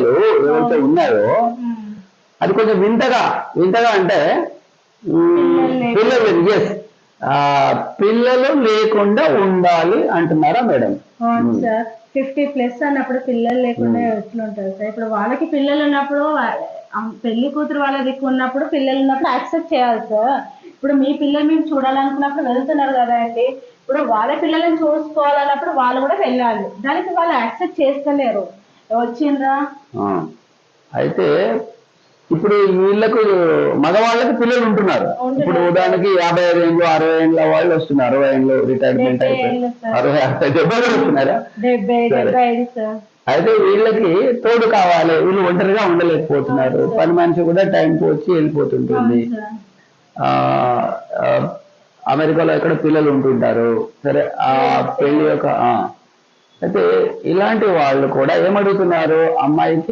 ఎవరైతే ఉన్నారో అది కొంచెం వింతగా వింతగా అంటే పిల్లలు ఎస్ పిల్లలు లేకుండా ఉండాలి అంటున్నారా మేడం? ఫిఫ్టీ ప్లస్ అన్నప్పుడు పిల్లలు లేకుండా ఎట్లుంటారు సార్? ఇప్పుడు వాళ్ళకి పిల్లలు ఉన్నప్పుడు పెళ్ళి కూతురు వాళ్ళ దిక్కు ఉన్నప్పుడు పిల్లలు ఉన్నప్పుడు యాక్సెప్ట్ చేయాలి సార్. ఇప్పుడు మీ పిల్లలు మేము చూడాలనుకున్నప్పుడు వెళ్తున్నారు కదా అండి. ఇప్పుడు వాళ్ళ పిల్లల్ని చూసుకోవాలన్నప్పుడు వాళ్ళు కూడా వెళ్ళాలి. దానికి వాళ్ళు యాక్సెప్ట్ చేస్తలేరు. వచ్చిండ్రా? అయితే ఇప్పుడు వీళ్ళకు మగవాళ్ళకి పిల్లలు ఉంటున్నారు. ఇప్పుడు ఉదాహరణకి యాభై ఐదు ఏళ్ళు అరవై ఏళ్ళ వాళ్ళు వస్తున్నారు. అరవై ఏళ్ళు రిటైర్మెంట్ అయిపోయి సార్. అరవై డెబ్బై వస్తున్నారా? అయితే వీళ్ళకి తోడు కావాలి. వీళ్ళు ఒంటరిగా ఉండలేకపోతున్నారు. పని మనిషి కూడా టైంకి వచ్చి వెళ్ళిపోతుంటుంది. అమెరికాలో ఎక్కడ పిల్లలు ఉంటుంటారు. సరే ఆ పెళ్ళి యొక్క. అయితే ఇలాంటి వాళ్ళు కూడా ఏమడుగుతున్నారు? అమ్మాయికి